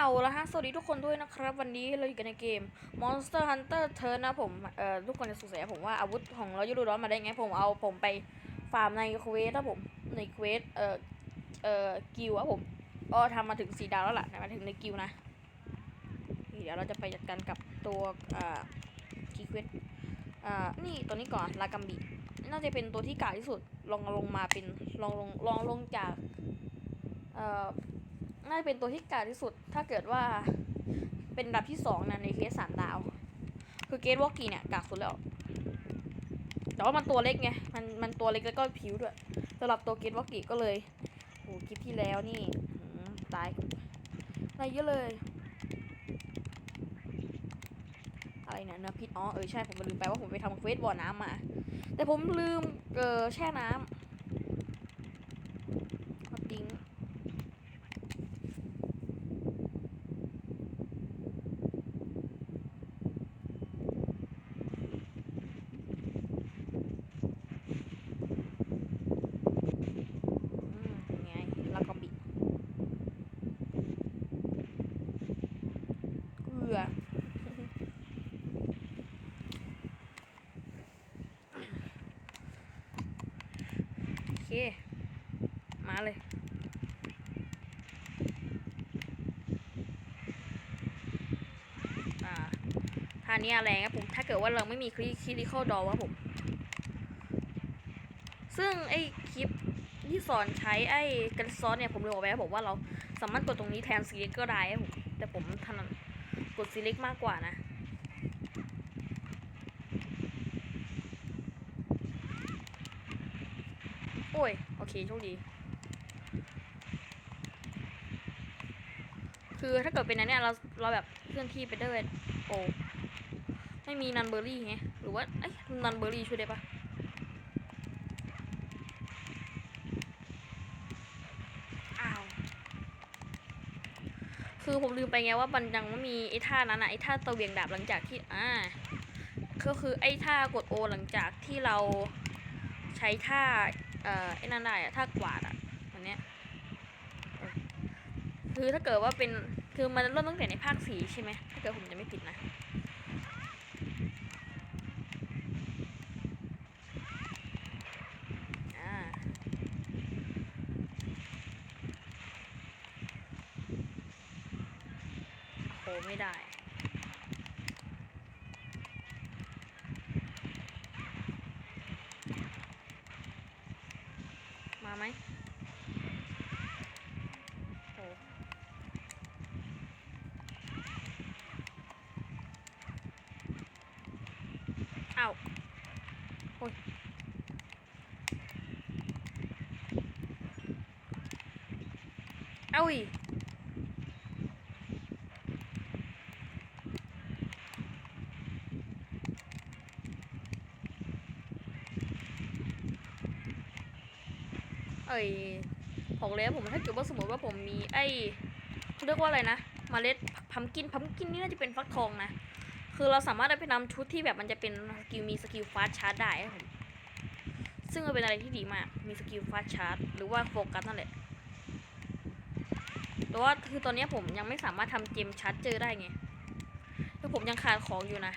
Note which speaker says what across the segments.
Speaker 1: เอาละฮะ สวัสดีทุกคนด้วยนะครับ วันนี้เราอยู่กันในเกม Monster Hunter Turn นะผมเอ่อทุกคนจะสงสัยผมว่าอาวุธของเรายูรูร้อนมาได้ไง ผมเอาผมไปฟาร์มในเควสนะผมในเควสเอ่อเอ่อกิลอะผมก็ทำมาถึงสีดาวแล้วล่ะมาถึงในกิลนะทีเดี๋ยวเราจะไปจัดการกับตัวเอ่อกีเควสอ่านี่ตัวนี้ก่อนลากัมบิน่าจะเป็นตัวที่กากที่สุดลองลงมาเป็นลองลงลองลงจากเอ่อ น่าจะเป็นตัวที่กากที่สุด ถ้าเกิดว่าเป็นดับที่สองนะในเคสสามดาว คือเกตวอกกี้เนี่ยกากสุดแล้ว แต่ว่ามันตัวเล็กไง มันมันตัวเล็กแล้วก็ผิวด้วยสำหรับตัวเกตวอกกี้ก็เลยโอ้คลิปที่แล้วนี่ตายอะไรเยอะเลย อะไรเนี่ยเนื้อพิษอ๋อเออใช่ผมลืมไปว่าผมไปทำเควสบ่อน้ำมา แต่ผมลืมเออแช่น้ำเอาทิ้ง อืมยังไงแล้วก็บิดเกลือ โอเค มาเลย อ่า ท่านี้แรงครับผม ถ้าเกิดว่าเราไม่มีคลิคลิคอลดอครับผม ซึ่งไอ้คลิปที่สอนใช้ไอ้กระซอนเนี่ยผมเลยบอกไปครับผมว่าเราสามารถกดตรงนี้แทน select ก็ได้ครับผมแต่ผมถนัดกด select มากกว่านะโอ้ย โอเคโชคดี คือถ้าเกิดเป็นอันเนี้ยเราเราแบบเคลื่อนที่ไปได้โอ้ ไม่มีนันเบอร์รี่ไงหรือว่าไอ้ยนันเบอร์รี่ช่วยได้ปะอ้าวคือผมลืมไปไงว่ามันยังไม่มีไอ้ท่านั้นอะไอ้ท่าตะเวียงดาบหลังจากที่อ่าก็คือไอ้ท่ากดโอหลังจากที่เราใช้ท่าเอ่อไอ้นั่นได้อะท่ากวาดอะอันเนี้ยเออคือถ้าเกิดว่าเป็นคือมันเริ่มตั้งแต่ในภาคสีใช่ไหมถ้าเกิดผมจะไม่ผิดนะ อ่า โห ไม่ได้ มาไหมโอ้เอาโอ้ยเอาอี กเอ้ยบอกเลยว่าผมถ้าเกิดว่าสมมติว่าผมมีไอ้เรียกว่าอะไรนะมเมล็ดพัมกินพัมกินนี่น่าจะเป็นฟักทองนะ คือเราสามารถเอาไปนำชุดที่แบบมันจะเป็นสกิลมีสกิลฟาสชาร์จได้ครับผมซึ่งมันเป็นอะไรที่ดีมาก มีสกิลฟาสชาร์จหรือว่าโฟกัสนั่นแหละแต่ว่าคือตอนนี้ผมยังไม่สามารถทำเจมชาร์จเจอได้ไงคือผมยังขาดของอยู่นะ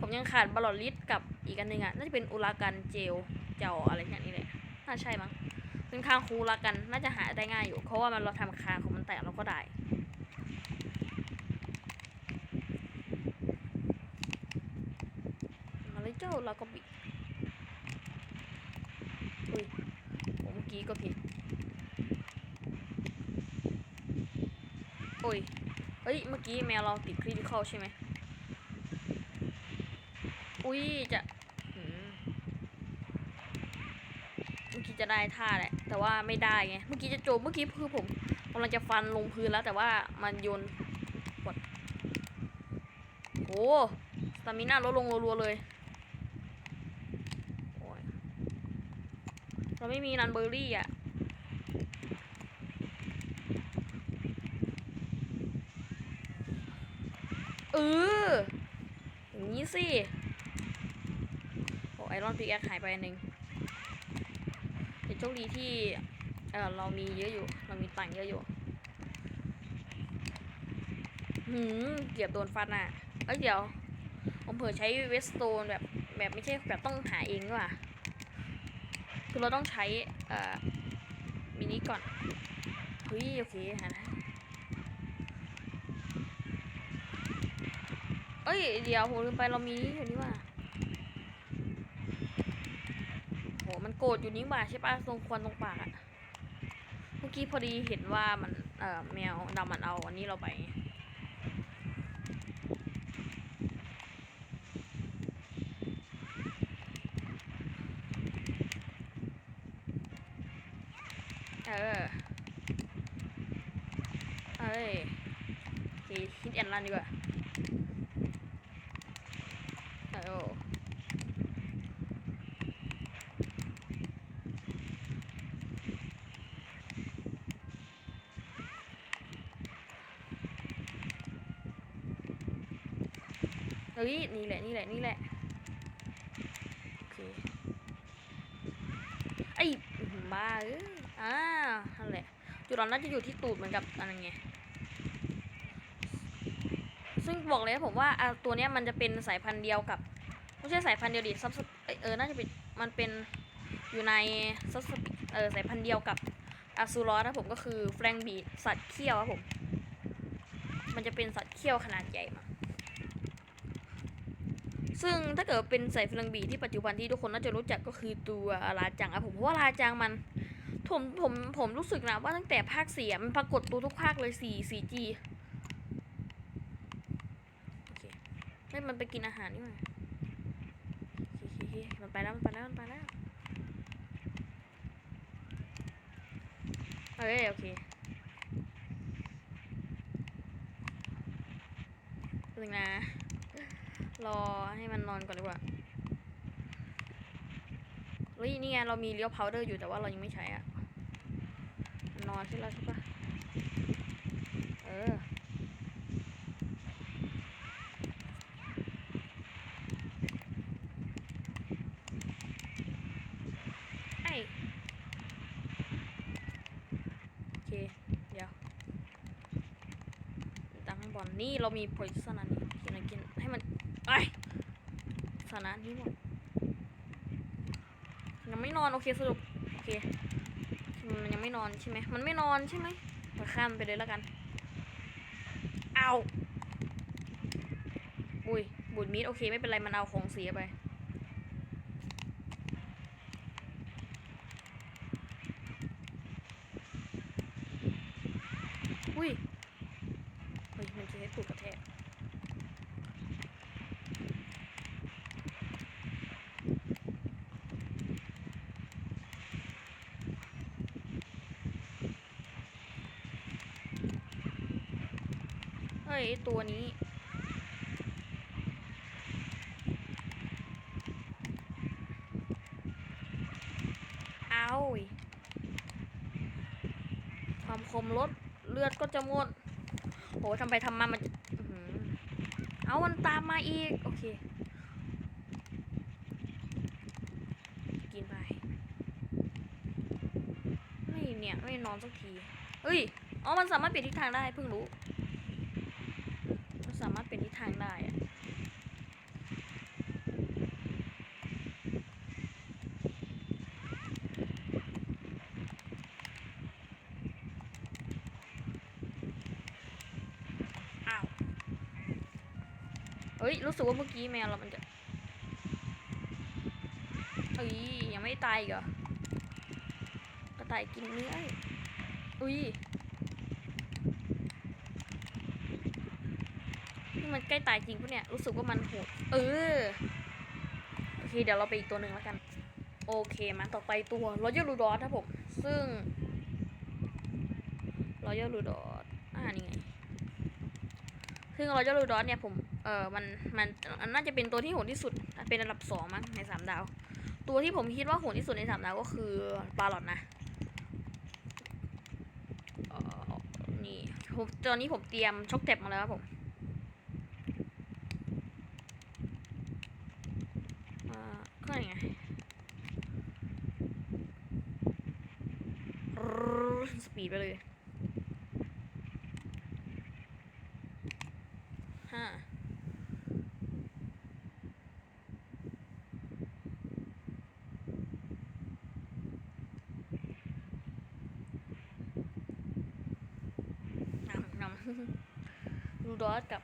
Speaker 1: ผมยังขาดบอลลิสกับอีกอันหนึ่งอะน่าจะเป็นอุลากันเจลเจลอะไรอย่างนี้แหละ น่าใช่มั้งเป็นคางคูละกัน น่าจะหาได้ง่ายอยู่ เพราะว่ามันเราทำคางของมันแตกเราก็ได้ มาเลยเจ้าเราก็บิดอุ้ยผมเมื่อกี้ก็ผิดโอ้ย เฮ้ย เมื่อกี้แมวเราติดคริติคอลใช่ไหม อุ้ย จะหืม เมื่อ กี้จะได้ท่าแหละ แต่ว่าไม่ได้ไง เมื่อกี้จะโจมเมื่อกี้คือผมกำลังจะฟันลงพื้นแล้ว แต่ว่ามันโยนกดโอ้สตามิน่าลดลงรัวๆเลยเราไม่มีนันเบอร์รี่อะเอออย่างนี้สิ โอ้ไอรอนพิกแอคหายไปอันหนึ่ง คดีที่เออเรามีเยอะอยู่ เรามีตังค์เยอะอยู่ หืมเกือบโดนฟันอะ เอ้ยเดี๋ยว ผมเผื่อใช้เวสโตนแบบแบบไม่ใช่แบบต้องหาเองดีกว่าคือเราต้องใช้เอ่อมินิก่อนเฮ้ยโอเคหาได้เอ้ยเดี๋ยวผมลืมไปเรามีอยู่นี่ว่าโหมันโกรธอยู่นี่หว่าใช่ปะตรงควันตรงปากอะเมื่อกี้พอดีเห็นว่ามันเอ่อแมวดำมันเอาอันนี้เราไปเออ เอ้ยโอเคฮิตแอนรันดีกว่าเออเฮ้ย นี่แหละ นี่แหละ นี่แหละ โอเค ไอ้บ้าเอ้ยอ่านั่นแหละ จุดอ่อนน่าจะอยู่ที่ตูดเหมือนกับอันนั้นไง ซึ่งบอกเลยผมว่าตัวเนี้ยมันจะเป็นสายพันธุ์เดียวกับ ไม่ใช่สายพันธุ์เดียวดิซับซับเออ น่าจะเป็น มันเป็นอยู่ในซับเออสายพันธุ์เดียวกับอาซูรอสนะผมก็คือแฟรงบีสัตว์เขี้ยวครับผม มันจะเป็นสัตว์เขี้ยวขนาดใหญ่มา ซึ่งถ้าเกิดเป็นสายแฟรงบีที่ปัจจุบันที่ทุกคนน่าจะรู้จักก็คือตัวลาจังอะผมเพราะว่าลาจังมันผมผมผมรู้สึกนะว่าตั้งแต่ภาคเสี่อะมันปรากฏตัวทุกภาคเลยสี่สี่จีโอเคไม่มันไปกินอาหารนี่หว่าโอเคโอเคโอเคมันไปแล้วมันไปแล้วมันไปแล้วเอ้ยโอเคหนึ่งนะ รอให้มันนอนก่อนดีกว่าเฮ้ยนี่ไงเรามีเลี้ยวพาวเดอร์อยู่แต่ว่าเรายังไม่ใช้อะนอนใช่แล้วใช่ปะเออไอโอเค เดี๋ยวตั้งข้างบนนี่เรามีโพซิชันอันนี้ให้มันไอ้สถา นะนี่หมดยังไม่นอนโอเคสรุปโอเคมันยังไม่นอนใช่ไหมมันไม่นอนใช่ไหมเราข้ามไปเลยแล้วกันเอาบุยบุญมีดโอเคไม่เป็นไรมันเอาของเสียไป อุ้ย เฮ้ย มันจะให้ตูดกระแทก เฮ้ยไอ้ ตัวนี้เอาความคมลดเลือดก็จะหมดโหทำไปทำมามันเอามันตามมาอีก โอเค กินไป ไม่เนี่ย ไม่นอนสักทีเฮ้ย อ๋อ มันสามารถเปลี่ยนทิศทางได้เพิ่งรู้ มันสามารถเปลี่ยนทิศทางได้อะอ้าว เฮ้ย รู้สึกว่าเมื่อกี้แมวเรามันจะเอ้ยยังไม่ตายเหรอกระต่ายกินเนื้ออุ้ยนี่มันใกล้ตายจริงปะเนี่ย รู้สึกว่ามันโหด เออ โอเค เดี๋ยวเราไปอีกตัวหนึ่งแล้วกัน โอเค มาต่อไปตัวรอยัลลูดอสครับผม ซึ่งรอยัลลูดอสอ่านี่ไง ซึ่งรอยัลลูดอสเนี่ยผม เออมันมันมันน่าจะเป็นตัวที่โหดที่สุด เป็นอันดับสองมั้งในสามดาว ตัวที่ผมคิดว่าโหดที่สุดในสามดาวก็คือปลาหลอดนะออนี่ผมตอนนี้ผมเตรียมช็อกเต็บมาแล้วครับผมอ่าก็ยังไงสปีดไปเลย รูดอ สกับ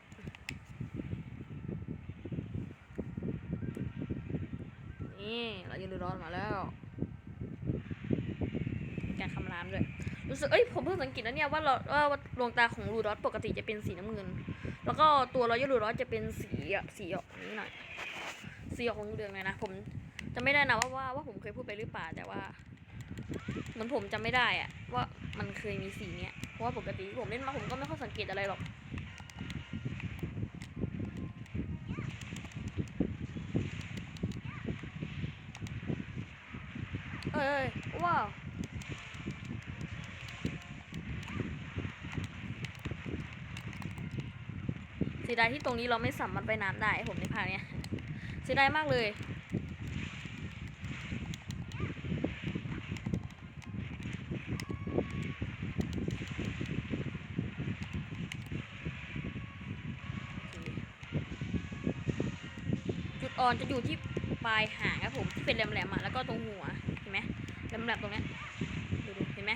Speaker 1: นี่เราจะรูดอสมาแล้วการคำรามด้วยรู้สึกเอ้ยผมเพิ่งสังเกตนะเนี่ยว่าเราว่าดวงตาของรูดอสปกติจะเป็นสีน้ำเงิน แล้วก็ตัวรอยรูดอสจะเป็นสีสีออกนี้หน่อยสีออกของเหลืองเลยนะผมจะไม่ได้นะว่าว่าว่าผมเคยพูดไปหรือเปล่าแต่ว่าเหมือนผมจำไม่ได้อะว่ามันเคยมีสีเนี้ยเพราะว่าปกติผมเล่นมาผมก็ไม่ค่อยสังเกตอะไรหรอก เอ้ยว้าวเสียดายที่ตรงนี้เราไม่สามารถไปน้ำได้ผมในภาคเนี้ยเสียดายมากเลยจุดอ่อนจะอยู่ที่ปลายหางครับผมที่เป็นแหลมๆอะแล้วก็ตรงหัว เห็นไหมแหลมๆตรงนี้ดูดูเห็นไหม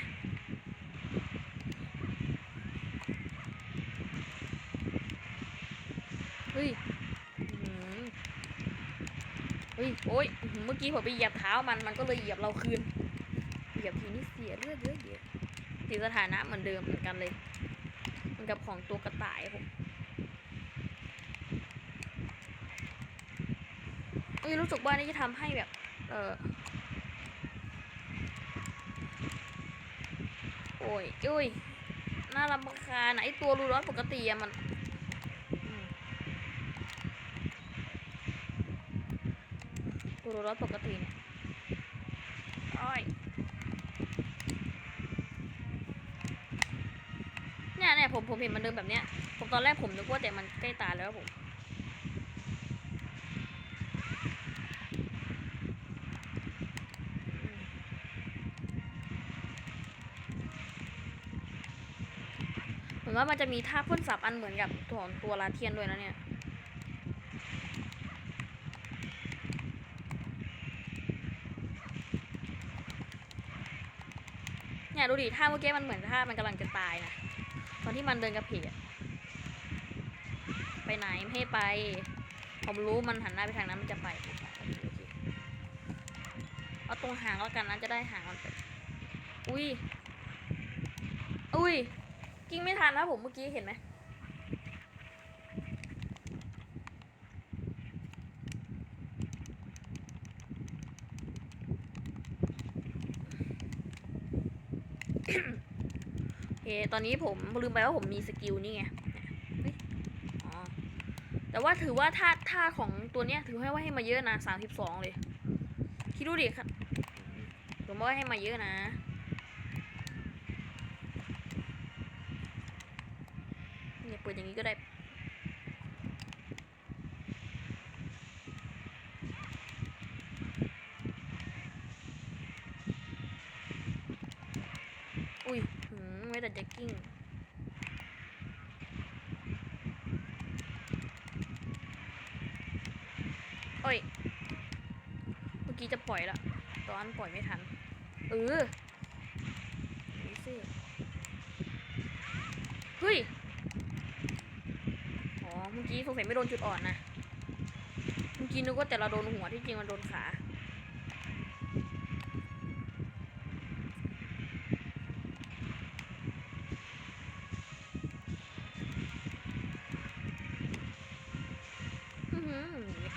Speaker 1: เฮ้ยอื้อหือเฮ้ย โอ้ย เมื่อกี้ผมไปเหยียบเท้ามัน มันก็เลยเหยียบเราคืน เหยียบทีนี่เสียเลือดเยอะเยอะติดสถานะเหมือนเดิมเหมือนกันเลย เหมือนกับของตัวกระต่ายผมเอ้ยรู้สึกว่านี่จะทำให้แบบ เออ โอ้ยอุ้ยน่ารำคาญไอตัวรูร้อนปกติอะมันตัวรูร้อนปกติเนี่ยโอ้ยเนี่ยเนี่ยผมผมเห็นมันเดินแบบเนี้ยผมตอนแรกผมนึกว่าแต่มันใกล้ตายแล้วผม แล้วมันจะมีท่าพ่นสับอันเหมือนกับตัวของตัวลาเทียนด้วยนะเนี่ยเนี่ยดูดิท่าเมื่อกี้มันเหมือนท่ามันกำลังจะตายนะตอนที่มันเดินกระเพกอะไปไหนไม่ให้ไป ผมรู้มันหันหน้าไปทางนั้นมันจะไปเอาตรงหางแล้วกันนะจะได้หางมันอุ้ยอุ้ย กิ้งไม่ทันนะผมเมื่อกี้เห็นไหมโอเค ตอนนี้ผมลืมไปว่าผมมีสกิลนี่ไงแต่ว่าถือว่าท่าท่าของตัวเนี้ยถือให้ว่าให้มาเยอะนะสามสิบสองเลย คิดดูดิครับผมว่าให้มาเยอะนะ เนี่ยเปิ ดอย่างนี้ก็ได้อุ้ยหืมไม่แต่แจ็คกิ้งโอ้ย เมื่อกี้จะปล่อยละตอนปล่อยไม่ทัน เออนี่สิเฮ้ย เมื่อกี้สงสัยไม่โดนจุดอ่อนนะ เมื่อกี้นึกว่าแต่เราโดนหัวที่จริงมันโดนขา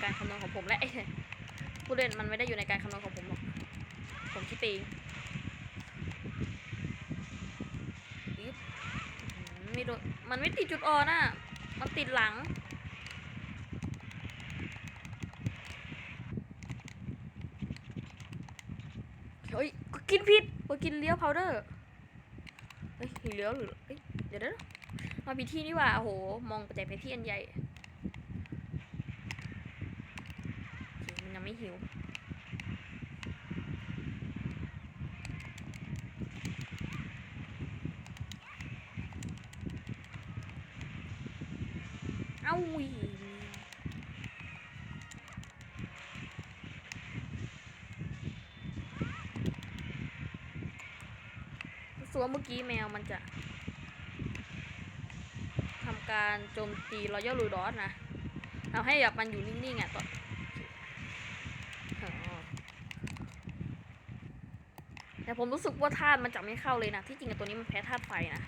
Speaker 1: การคำนวณของผมและผู้เล่นมันไม่ได้อยู่ในการคำนวณของผมหรอก ผมคิดเองไม่โดนมันไม่ติดจุดอ่อนอะ มันติดหลัง เฮ้ย กินผิดกูกินเลี้ยวพาวเดอร์ เฮ้ยเลี้ยวหรือเฮ้ยเดี๋ยวเดี๋ยวมาผิดที่นี่ว่า โอ้โห มองไปแต่ไปที่อันใหญ่ โอเคมันยังไม่หิว เอ้าอุ้ยรู้สึกว่าเมื่อกี้แมวมันจะทำการโจมตีรอยัลลูดอสนะ เราให้แบบมันอยู่นิ่งๆอะตอนแต่ผมรู้สึกว่าธาตุมันจะไม่เข้าเลยนะ ที่จริงตัวนี้มันแพ้ธาตุไฟนะ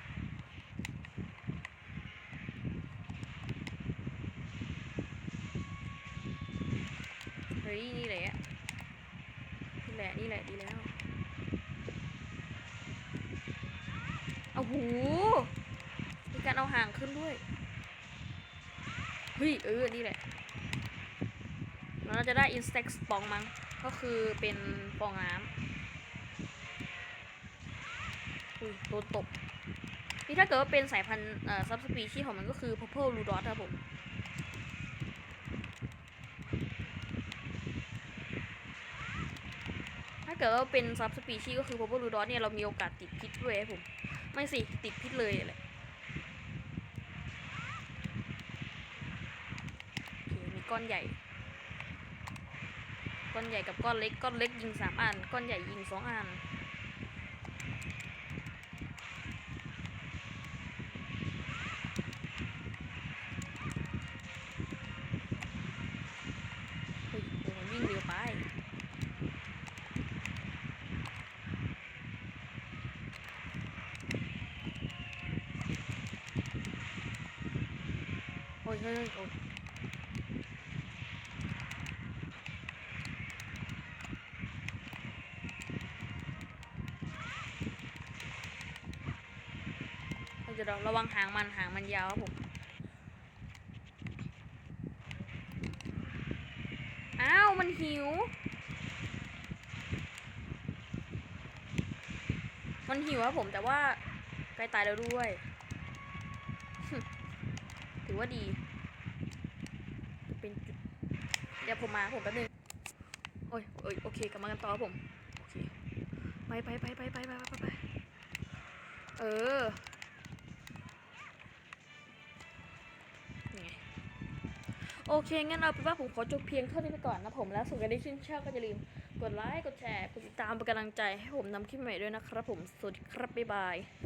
Speaker 1: เฮ้ยนี่แหละนี่แหละนี่แหละดีแล้วเอาหูมีการเอาห่างขึ้นด้วยเฮ้ยเออนี่แหละเราจะได้ insect spawn มั้งก็คือเป็นฟองน้ำอุ้ยโดนตบนี่ถ้าเกิดว่าเป็นสายพันธุ์ซับสปีชีของมันก็คือ purple rudot ครับผม ถ้า เกิดว่าเป็นซับสปีชีก็คือ purple rudot เนี่ยเรามีโอกาสติดพิษด้วยครับผม ไม่สิ ติดพิษเลยแหละมีก้อนใหญ่ ก้อนใหญ่กับก้อนเล็ก ก้อนเล็กยิงสามอัน ก้อนใหญ่ยิงสองอัน เฮ้ยโอ้ยวิ่งเร็วไป โอ้ย เฮ้ยโอ้ยเฮ้ยเดี๋ยวเราระวังหางมันหางมันยาวครับผมอ้าวมันหิว มันหิวครับผมแต่ว่าใกล้ตายแล้วด้วย ถือว่าดี เป็นจุด เดี๋ยวผมมาผมแป๊บนึงโอ้ยโอ้ยโอเคกลับมากันต่อครับผมโอเคไปไปไปไปไปไปไปไปเออโอเค งั้นเอาเป็นว่าผมขอจบเพียงเท่านี้ไปก่อนนะผมแล้วส่วนใครที่ชื่นชอบก็อย่าลืมกดไลค์ กดแชร์ กดติดตามเป็นกำลังใจให้ผมนำคลิปใหม่ด้วยนะครับผม สวัสดีครับ บ๊ายบาย